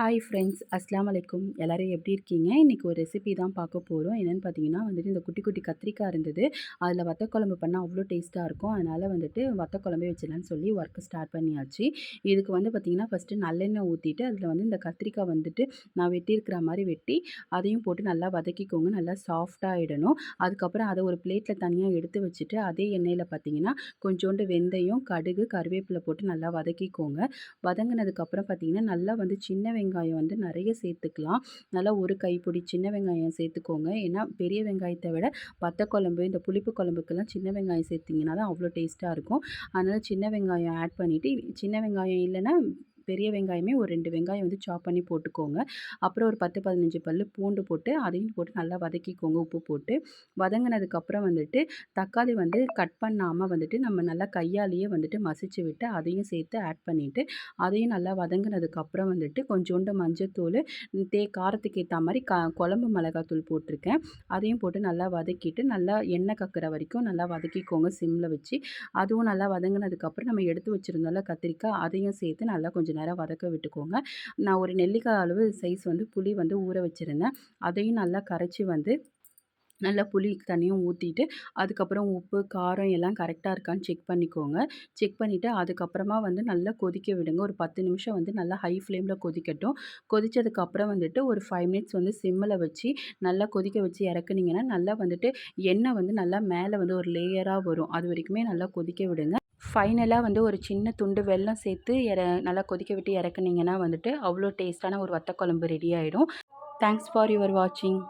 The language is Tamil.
ஹாய் ஃப்ரெண்ட்ஸ் அஸ்லாம் வலைக்கும் எல்லோரும் எப்படி இருக்கீங்க? இன்றைக்கி ஒரு ரெசிபி தான் பார்க்க போகிறோம் என்னென்னு பார்த்தீங்கன்னா வந்துட்டு இந்த குட்டி குட்டி கத்திரிக்காய் இருந்தது. அதில் வத்த குழம்பு பண்ணால் அவ்வளோ டேஸ்ட்டாக இருக்கும். அதனால் வந்துட்டு வத்த குழம்பே வச்சிடலான்னு சொல்லி ஒர்க்கு ஸ்டார்ட் பண்ணியாச்சு. இதுக்கு வந்து பார்த்திங்கன்னா ஃபஸ்ட்டு நல்லெண்ணெய் ஊற்றிட்டு அதில் வந்து இந்த கத்திரிக்காய் வந்துட்டு நான் வெட்டியிருக்கிற மாதிரி வெட்டி அதையும் போட்டு நல்லா வதக்கிக்கோங்க. நல்லா சாஃப்டாகிடணும் அதுக்கப்புறம் அதை ஒரு பிளேட்டில் தனியாக எடுத்து வச்சுட்டு அதே எண்ணெயில் பார்த்தீங்கன்னா கொஞ்சோண்டு வெந்தயம் கடுகு கருவேப்பிலை போட்டு நல்லா வதக்கிக்கோங்க. வதங்கினதுக்கப்புறம் பார்த்திங்கன்னா நல்லா வந்து சின்ன வெங்காயம் வெங்காயம் வந்து நிறைய சேர்த்துக்கலாம். நல்லா ஒரு கைப்பிடி சின்ன வெங்காயம் சேர்த்துக்கோங்க. ஏன்னா பெரிய வெங்காயத்தை விட பத்த குழம்பு இந்த புளிப்பு குழம்புக்கெல்லாம் சின்ன வெங்காயம் சேர்த்திங்கன்னா தான் அவ்வளோ டேஸ்ட்டாக இருக்கும். அதனால் சின்ன வெங்காயம் ஆட் பண்ணிவிட்டு சின்ன வெங்காயம் இல்லைன்னா பெரிய வெங்காயமே ஒரு ரெண்டு வெங்காயம் வந்து சாப் பண்ணி போட்டுக்கோங்க. அப்புறம் ஒரு பத்து பதினஞ்சு பல் பூண்டு போட்டு அதையும் போட்டு நல்லா வதக்கிக்கோங்க. உப்பு போட்டு வதங்கினதுக்கப்புறம் வந்துட்டு தக்காளி வந்து கட் பண்ணாமல் வந்துட்டு நம்ம நல்லா கையாலேயே வந்துட்டு மசிச்சு விட்டு அதையும் சேர்த்து ஆட் பண்ணிவிட்டு அதையும் நல்லா வதங்கினதுக்கப்புறம் வந்துட்டு கொஞ்சோண்டு மஞ்சத்தூள் தே காரத்துக்கு ஏற்ற மாதிரி க குழம்பு மிளகாத்தூள் போட்டிருக்கேன். அதையும் போட்டு நல்லா வதக்கிட்டு நல்லா எண்ணெய் கக்கிற வரைக்கும் நல்லா வதக்கிக்கோங்க சிம்மில் வச்சு. அதுவும் நல்லா வதங்கினதுக்கப்புறம் நம்ம எடுத்து வச்சுருந்தோம்ல கத்திரிக்காய் அதையும் சேர்த்து நல்லா கொஞ்சம் நேரம் வதக்க விட்டுக்கோங்க. நான் ஒரு நெல்லிக்காய் அளவு சைஸ் வந்து புளி வந்து ஊற வச்சுருந்தேன். அதையும் நல்லா கரைச்சி வந்து நல்லா புளி தண்ணியும் ஊற்றிட்டு அதுக்கப்புறம் உப்பு காரம் எல்லாம் கரெக்டாக இருக்கான்னு செக் பண்ணிக்கோங்க. செக் பண்ணிவிட்டு அதுக்கப்புறமா வந்து நல்லா கொதிக்க விடுங்க. ஒரு பத்து நிமிஷம் வந்து நல்லா ஹை ஃப்ளேமில் கொதிக்கட்டும். கொதித்ததுக்கப்புறம் வந்துட்டு ஒரு ஃபைவ் மினிட்ஸ் வந்து சிம்மில் வச்சு நல்லா கொதிக்க வச்சு இறக்குனீங்கன்னா நல்லா வந்துட்டு எண்ணெய் வந்து நல்லா மேலே வந்து ஒரு லேயராக வரும். அது வரைக்குமே நல்லா கொதிக்க விடுங்க. ஃபைனலாக வந்து ஒரு சின்ன துண்டு வெல்லம் சேர்த்து இற நல்லா கொதிக்க விட்டு இறக்குனீங்கன்னா வந்துட்டு அவ்வளோ டேஸ்ட்டான ஒரு வத்த குழம்பு ரெடி ஆகிடும் தேங்க்ஸ் ஃபார் யுவர் வாட்சிங்